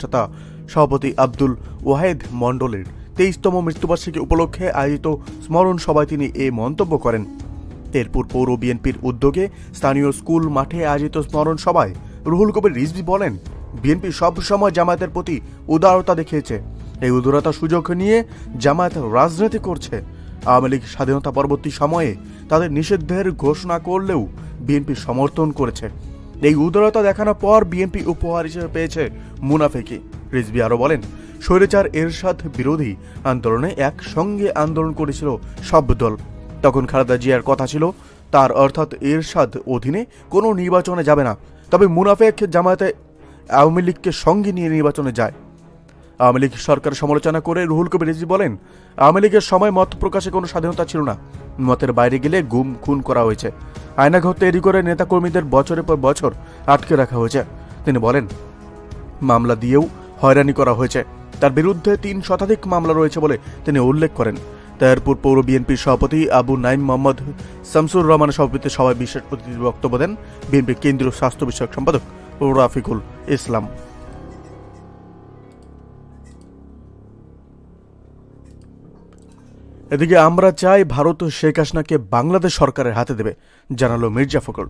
প্রতিষ্ঠাতা সভাপতি আব্দুল ওয়াহেদ মণ্ডলের তেইশতম মৃত্যুবার্ষিকী উপলক্ষে আয়োজিত স্মরণ সভায় তিনি এ মন্তব্য করেন। এরপর পৌর বিএনপির উদ্যোগে স্থানীয় স্কুল মাঠে আয়োজিত স্মরণ সভায় রুহুল কবির রিজভি বলেন, বিএনপি সবসময় জামায়াতের প্রতি উদারতা দেখিয়েছে। এই উদারতা সুযোগ নিয়ে জামায়াত রাজনীতি করছে। আওয়ামী লীগ স্বাধীনতা পরবর্তী সময়ে তাদের নিষিদ্ধের ঘোষণা করলেও বিএনপি সমর্থন করেছে। এই উদারতা দেখানোর পর বিএনপি উপহার হিসেবে পেয়েছে মুনাফেকি। রিজবি আরও বলেন, স্বৈরাচার এরশাদ বিরোধী আন্দোলনে একসঙ্গে আন্দোলন করেছিল সব দল। তখন খালেদা জিয়ার কথা ছিল, তার অর্থাৎ এরশাদ অধীনে কোনো নির্বাচনে যাবে না, তবে মুনাফেক জামায়াতে আওয়ামী লীগকে সঙ্গে নিয়ে নির্বাচনে যায়। আওয়ামী লীগ সরকার সমালোচনা করে রুহুল কবির রিজভী বলেন, আওয়ামী লীগের সময় মত প্রকাশে কোনো স্বাধীনতা ছিল না। মতের বাইরে গেলে গুম, খুন করা হয়েছে। আয়নাঘর তৈরি করে নেতাকর্মীদের বছরের পর বছর আটকে রাখা হয়েছে। তিনি বলেন, মামলা দিয়েও হয়রানি করা হয়েছে। তার বিরুদ্ধে তিন শতাধিক মামলা রয়েছে বলে তিনি উল্লেখ করেন। তারপর পৌর বিএনপির সভাপতি আবু নাইম মোহাম্মদ শামসুর রহমানের সভাপতিত্বে সভায় বিশেষ অতিথির বক্তব্য দেন বিএনপির কেন্দ্রীয় স্বাস্থ্য বিষয়ক সম্পাদক রাফিকুল ইসলাম। এদিকে আমরা চাই ভারত শেখ হাসিনাকে বাংলাদেশ সরকারের হাতে দেবে, জানালো মির্জা ফখরুল।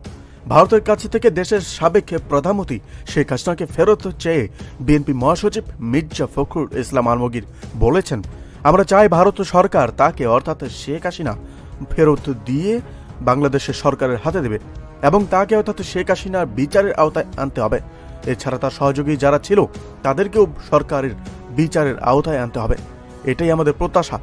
ভারতের কাছে থেকে দেশের সাবেক প্রধানমন্ত্রী শেখ হাসিনাকে ফেরত চেয়ে বিএনপি মহাসচিব মির্জা ফখরুল ইসলাম আলমগীর বলেছেন, আমরা চাই ভারত সরকার তাকে, অর্থাৎ শেখ হাসিনা, ফেরত দিয়ে বাংলাদেশের সরকারের হাতে দেবে এবং তাকে, অর্থাৎ শেখ হাসিনার বিচারের আওতায় আনতে হবে। এছাড়া তার সহযোগী যারা ছিল, তাদেরকেও সরকারের বিচারের আওতায় আনতে হবে। এটাই আমাদের প্রত্যাশা।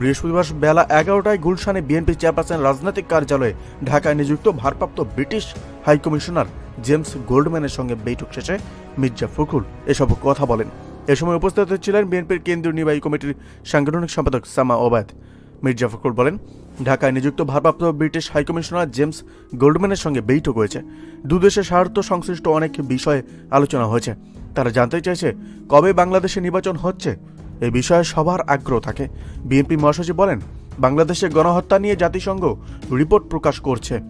বৃহস্পতিবার বেলা এগারোটায় গুলশানে বিএনপি চেয়ারপারসন রাজনৈতিক কার্যালয়ে ঢাকায় নিযুক্ত ভারপ্রাপ্ত ব্রিটিশ হাইকমিশনার জেমস গোল্ডম্যানের সঙ্গে বৈঠক শেষে মির্জা ফখরুল এসব কথা বলেন। এ সময় উপস্থিত ছিলেন বিএনপির কেন্দ্রীয় নির্বাহী কমিটির সাংগঠনিক সম্পাদক সামা ওবায়দ। মির্জা ফখরুল বলেন, ঢাকায় নিযুক্ত ভারপ্রাপ্ত ব্রিটিশ হাইকমিশনার জেমস গোল্ডম্যানের সঙ্গে বৈঠক হয়েছে। দুদেশের স্বার্থ সংশ্লিষ্ট অনেক বিষয়ে আলোচনা হয়েছে। তারা জানতে চাইছে, কবে বাংলাদেশে নির্বাচন হচ্ছে? এই বিষয়ে সবার আগ্রহ থাকে। বিএনপি মহাসচিব বলেন, বাংলাদেশে গণহত্যা নিয়ে জাতিসংঘ রিপোর্ট প্রকাশ করছে।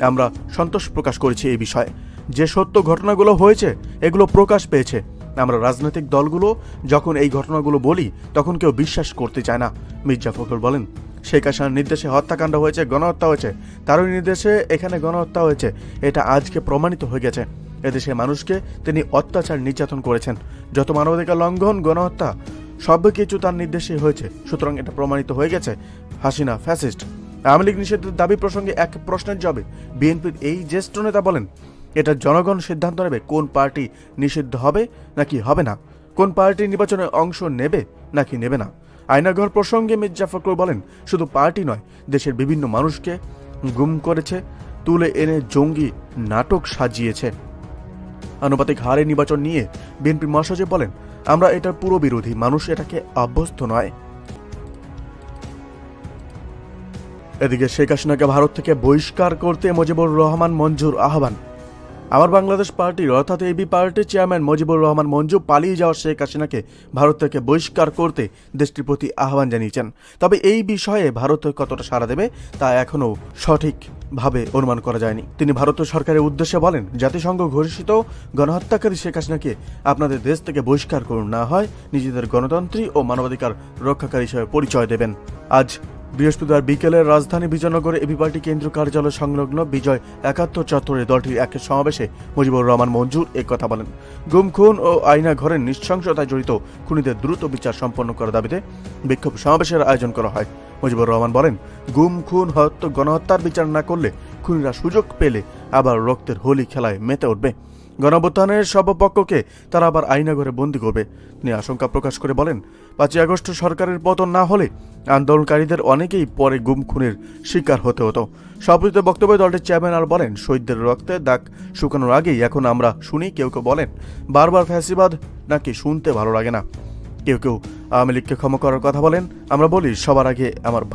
আমরা সন্তোষ প্রকাশ করেছি এই বিষয়ে। যে সত্য ঘটনাগুলো হয়েছে, এগুলো প্রকাশ পেয়েছে। আমরা রাজনৈতিক দলগুলো, যখন এই ঘটনাগুলো বলি, তখন কেউ বিশ্বাস করতে চায় না। মির্জা ফখরুল বলেন, শেখ হাসিনার নির্দেশে হত্যাকাণ্ড হয়েছে, গণহত্যা হয়েছে। তারই নির্দেশে এখানে গণহত্যা হয়েছে। এটা আজকে প্রমাণিত হয়ে গেছে। এদেশে মানুষকে তিনি অত্যাচার নির্যাতন করেছেন। যত মানবাধিকার লঙ্ঘন, গণহত্যা সব কিছু তার নির্দেশে হয়েছে। সুতরাং এটা প্রমাণিত হয়ে গেছে হাসিনা ফ্যাসিস্ট। আওয়ামী লীগ নিষেধের দাবি প্রসঙ্গে এক প্রশ্নের জবাবে বিএনপির এই জ্যেষ্ঠ নেতা বলেন, এটা জনগণ সিদ্ধান্ত নেবে কোন পার্টি নিষিদ্ধ হবে নাকি হবে না। কোন পার্টি নির্বাচনে অংশ নেবে নাকি নেবে না। আয়নাঘর প্রসঙ্গে মির্জা ফখরুল বলেন, শুধু পার্টি নয়, দেশের বিভিন্ন মানুষকে গুম করেছে, তুলে এনে জঙ্গি নাটক সাজিয়েছে। আনুপাতিক হারে নির্বাচন নিয়ে বিএনপি মহাসচিব বলেন আমরা এটার পুরো বিরোধী। মানুষ এটাকে অভ্যস্ত নয়। এদিকে শেখ হাসিনাকে ভারত থেকে বহিষ্কার করতে মুজিবুর রহমান মঞ্জুর আহ্বান। আমার বাংলাদেশ পার্টির অর্থাৎ এবি পার্টির চেয়ারম্যান মুজিবুর রহমান মঞ্জু পালিয়ে যাওয়া শেখ হাসিনাকে ভারত থেকে বহিষ্কার করতে দেশটির প্রতি আহ্বান জানিয়েছেন। তবে এই বিষয়ে ভারত কতটা সাড়া দেবে তা এখনও সঠিকভাবে অনুমান করা যায়নি। তিনি ভারতীয় সরকারের উদ্দেশ্যে বলেন, জাতিসংঘ ঘোষিত গণহত্যাকারী শেখ হাসিনাকে আপনাদের দেশ থেকে বহিষ্কার করুন। না হয় নিজেদের গণতন্ত্রী ও মানবাধিকার রক্ষাকারী হিসেবে পরিচয় দেবেন। আজ বৃহস্পতিবার বিকেলে রাজধানী বিজয়নগরে এবি পার্টি কেন্দ্রীয় কার্যালয় সংলগ্ন বিজয় একাত্তর চত্বরে দলটির এক সমাবেশে মুজিবুর রহমান মঞ্জুর এ কথা বলেন। গুম, খুন ও আইনা ঘরের নৃশংসতায় জড়িত খুনিদের দ্রুত বিচার সম্পন্ন করার দাবিতে বিক্ষোভ সমাবেশের আয়োজন করা হয়। মুজিবুর রহমান বলেন, গুম, খুন, হত্যা, গণহত্যার বিচার না করলে খুনিরা সুযোগ পেলে আবার রক্তের হোলি খেলায় মেতে উঠবে। গণঅভ্যুত্থানের সব পক্ষকে তারা আবার আইনাঘরে বন্দি করবে। তিনি আশঙ্কা প্রকাশ করে বলেন পাঁচই আগস্ট সরকারের পতন না হলে আন্দোলনকারীদের অনেকেই পরে গুম খুনের শিকার হতে হতো। সভাপতিত্ব বক্তব্যে দলটির চেয়ারম্যান আর বলেন, শহীদদের রক্তে দাগ শুকানোর আগেই এখন আমরা শুনি, কেউ কেউ বলেন, বারবার ফ্যাসিবাদ নাকি শুনতে ভালো লাগে না। কেউ কেউ আওয়ামী লীগকে ক্ষমা করার কথা বলেন, আমরা বলি, সবার আগে আমার